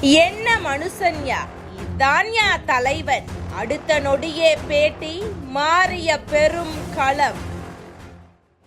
என்ன மனுஷன்யா இதான்யா தலைவன். அடுத்த நொடியே பேட்டி மாறிய பெரும் களம்.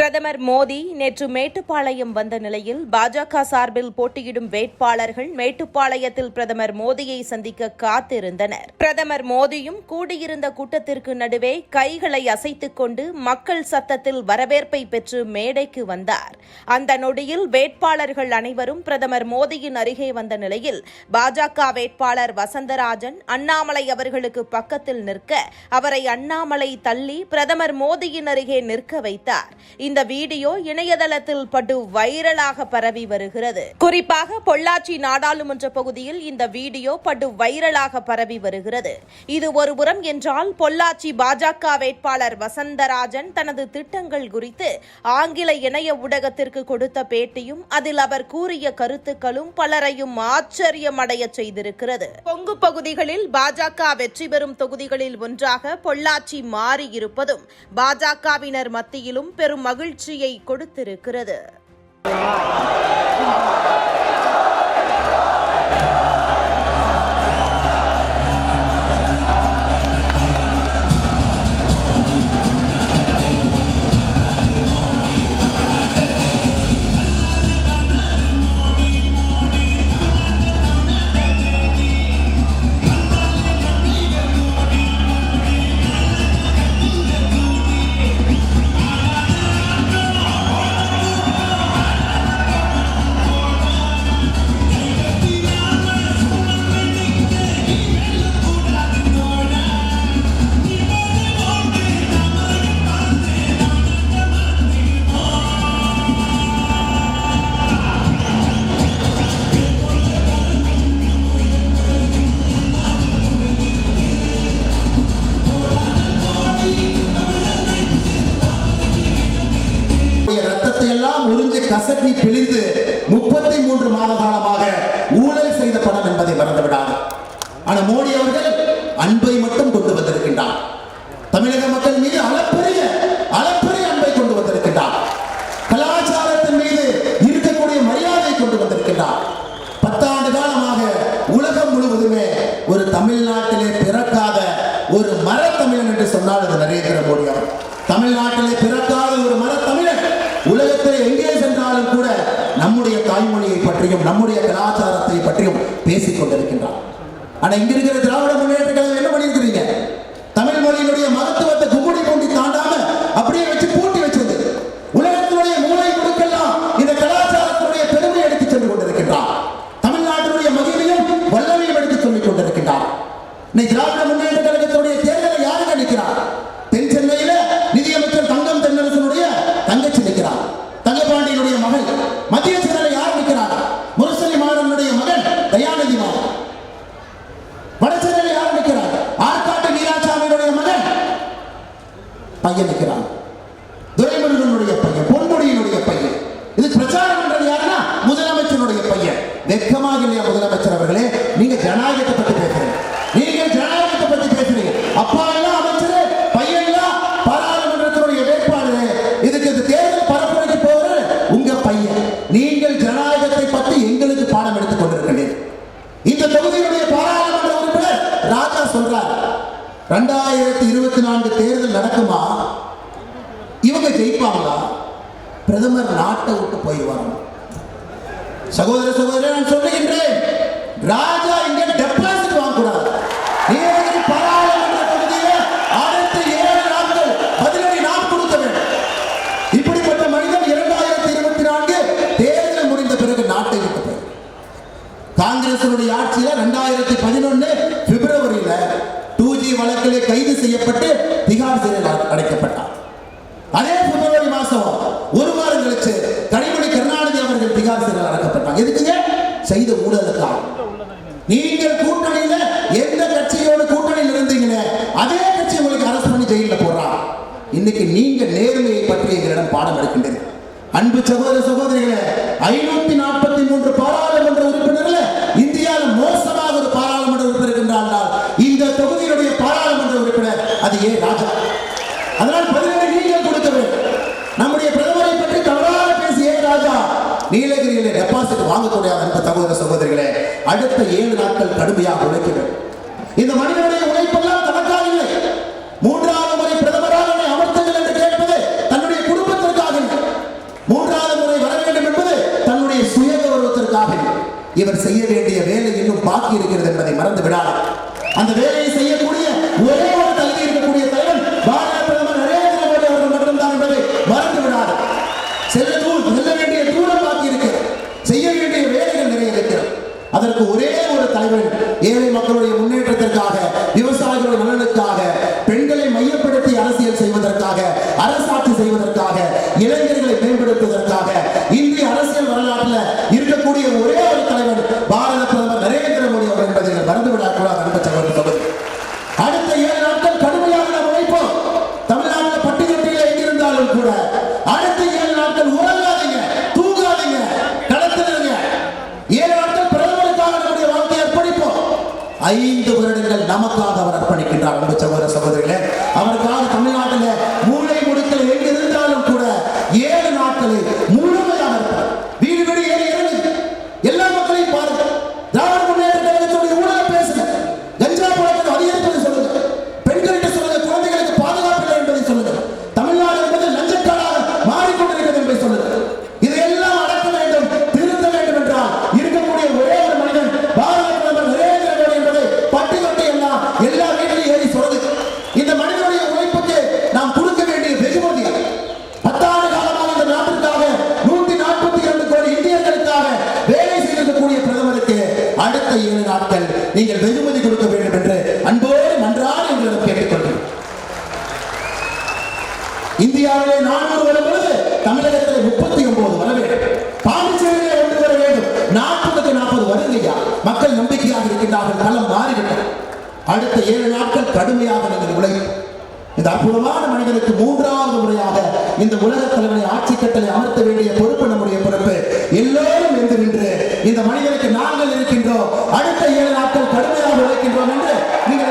பிரதமர் மோடி நேற்று மேட்டுப்பாளையம் வந்த நிலையில் பாஜக சார்பில் போட்டியிடும் வேட்பாளர்கள் மேட்டுப்பாளையத்தில் பிரதமர் மோடியை சந்திக்க காத்திருந்தனர். பிரதமர் மோடியும் கூடியிருந்த கூட்டத்திற்கு நடுவே கைகளை அசைத்துக் கொண்டு மக்கள் சத்தத்தில் வரவேற்பை பெற்று மேடைக்கு வந்தார். அந்த நொடியில் வேட்பாளர்கள் அனைவரும் பிரதமர் மோடியின் அருகே வந்த நிலையில் பாஜக வேட்பாளர் வசந்தராஜன் அண்ணாமலை அவர்களுக்கு பக்கத்தில் நிற்க அவரை அண்ணாமலை தள்ளி பிரதமர் மோடியின் அருகே நிற்க வைத்தார். இந்த வீடியோ இணையதளத்தில் படு வைரலாக பரவி வருகிறது. குறிப்பாக பொள்ளாச்சி நாடாளுமன்ற பகுதியில் இந்த வீடியோ படு வைரலாக பரவி வருகிறது. இது ஒருபுறம் என்றால் பொள்ளாச்சி பாஜக வேட்பாளர் வசந்தராஜன் தனது திட்டங்கள் குறித்து ஆங்கில இணைய ஊடகத்திற்கு கொடுத்த பேட்டியும் அதில் அவர் கூறிய கருத்துக்களும் பலரையும் ஆச்சரியமடைய செய்திருக்கிறது. கொங்கு பகுதிகளில் பாஜக வெற்றி பெறும் தொகுதிகளில் ஒன்றாக பொள்ளாச்சி மாறியிருப்பதும் பாஜகவினர் மத்தியிலும் பெரும் மகிழ்ச்சி மகிழ்ச்சியை கொடுத்திருக்கிறது. உறிஞ்சு கசக்கி பிழிந்து முப்பத்தி மூன்று மாத காலமாக ஊழல் செய்த பணம் என்பதை மறந்து விடாது ஆனா மோடி அவர்கள் அன்பை மட்டும் கொண்டு வந்திருக்கின்றார். தமிழக மக்கள் மீது அளப்பெரிய அளப்பெரிய அன்பை கொண்டு வந்திருக்கின்றார். கலாச்சாரத்தின் மீது இருக்கக்கூடிய மரியாதை கொண்டு வந்திருக்கின்றார். பத்தாண்டு காலமாக உலகம் முழுவதுமே ஒரு தமிழ்நாட்டிலே பிறக்காத ஒரு மரத்தமிழன் என்று சொன்னால் அது நரேந்திர மோடி அவர் தமிழ்நாட்டிலே பிறக்காத ஒரு மரத்தமிழன் உலகத்தில் எங்கே சென்றாலும் கூட நம்முடைய தாய்மொழியை பற்றியும் நம்முடைய கலாச்சாரத்தை பற்றியும் பேசிக் கொண்டிருக்கின்றார் ஆனால் இங்க இருக்கிற திராவிட முன்னேற்ற பையன் நிற்கிறான் துரைமுருகனுடைய பையன் பொன்முடியினுடைய பையன். இது பிரச்சாரம் பண்றது யாருன்னா முதலமைச்சருடைய பையன். வெக்கமாக இல்லையா முதலமைச்சர்? ரெண்டாயிரத்தி இருபத்தி நான்கு தேர்தல் நடக்குமா? இவங்க ஜெயிப்பாங்களா? பிரதமர் நாட்டை விட்டு போயிடுவாங்க சகோதர சகோதரர் நான் சொல்லுகின்றேன். ராஜா செய்யப்பட்டு திகார் சிறையில் அடைக்கப்பட்டார். அதே பிப்ரவரி மாசம் ஒரு வாரம் கழிச்சு கனிமொழி கருணாநிதி அவர்கள் திகார் சிறையில் அடைக்கப்பட்டாங்க எதுக்குங்க? செய்த ஊழலுக்காக. நீங்கள் கூட்டணியில எந்த கட்சியோட கூட்டணியில் இருந்தீங்களே அதே கட்சி உங்களுக்கு அரசு பண்ணி ஜெயிலில் போடுறான் இன்னைக்கு நீங்க நேர்மையை பற்றி எங்களிடம் பாடம் எடுக்கின்றீர்கள். அன்பு சகோதர சகோதரிகளே ஐநூத்தி நாற்பத்தி மூன்று பாராளுமன்ற உறுப்பினர்கள் அதனால் பதினேழு நீங்கள் கொடுக்க வேண்டும். நம்முடைய பிரதமரை பற்றி தவறாக பேசிய ராஜா நீலகிரியில டெபாசிட் வாங்கக்கூடிய அந்த சகோதர சகோதரிகளே அடுத்த ஏழு நாட்கள் கடுமையாக உழைக்க வேண்டும். இந்த மனிதனுடைய உழைப்பெல்லாம் தனக்காக இல்லை. மூன்றாவது முறை பிரதமராக என்னை அமர்த்துங்கள் என்று கேட்பது தன்னுடைய குடும்பத்திற்காக மூன்றாவது முறை வர வேண்டும் என்பது தன்னுடைய சுய கௌரவத்திற்காக இவர் செய்ய வேண்டிய வேலை இன்னும் பாக்கி இருக்கிறது என்பதை மறந்து விடாது. அந்த வேலையை செய்யக்கூடிய ஒரே ஒரு தகுதி இருக்கக்கூடிய தலைவன் பாரத பிரதமர் நரேந்திர மோடி அவர்கள் மட்டும்தான் என்பதை மறந்து விடாது செல்ல தூள் செல்ல வேண்டிய தூரம் பாக்கி இருக்கிறது செய்ய வேண்டிய வேலைகள் நிறைய இருக்கிறது அதற்கு ஒரே ஒரு தலைவன் ஏழை மக்களுடைய முன்னேற்றத்திற்காக விவசாயிகளுடைய நலனுக்காக பெண்களை மையப்படுத்தி அரசியல் செய்வதற்காக அரசாட்சி செய்வதற்காக இளைஞர்களை மேம்படுத்துவதற்காக இந்திய அரசியல் வரலாற்றில் இருக்கக்கூடிய ஒரே ஒரு தலைவர் பாரத பிரதமர் நரேந்திர மோடி அவர் என்பதை நீங்கள் மறந்துவிடக்கூடாது அன்பு சகோதர அடுத்த ஏழு நாட்கள் கடுமையாக நாம் உழைப்போம். தமிழ்நாட்டில் பட்டுக்கட்டியில் எங்கிருந்தாலும் கூட அடுத்த ஏழு நாட்கள் உறங்காதீங்க தூங்காதீங்க கடத்திடுங்க ஏழு நாட்கள் பிரதமருக்காக நம்முடைய வாழ்க்கையை அர்ப்பணிப்போம். ஐந்து வருடங்கள் நமக்காக அவர் அர்ப்பணிக்கின்றார் அன்பு சகோதர சகோதரிகளே. அவருக்கு அடுத்த ஏழு நாட்கள் கடுமையாக நீங்கள் உழைக்கும் இந்த அற்புதமான மனிதனுக்கு மூன்றாவது முறையாக இந்த உலக தலைவனை ஆட்சி கட்டளை அமர்த்த வேண்டிய பொறுப்பு நம்முடைய பொறுப்பு. எல்லோரும் இருந்து நின்று இந்த மனிதனுக்கு நாங்கள் இருக்கின்றோம் அடுத்த ஏழு நாட்கள் கடுமையாக உழைக்கின்றோம் என்று நீங்கள்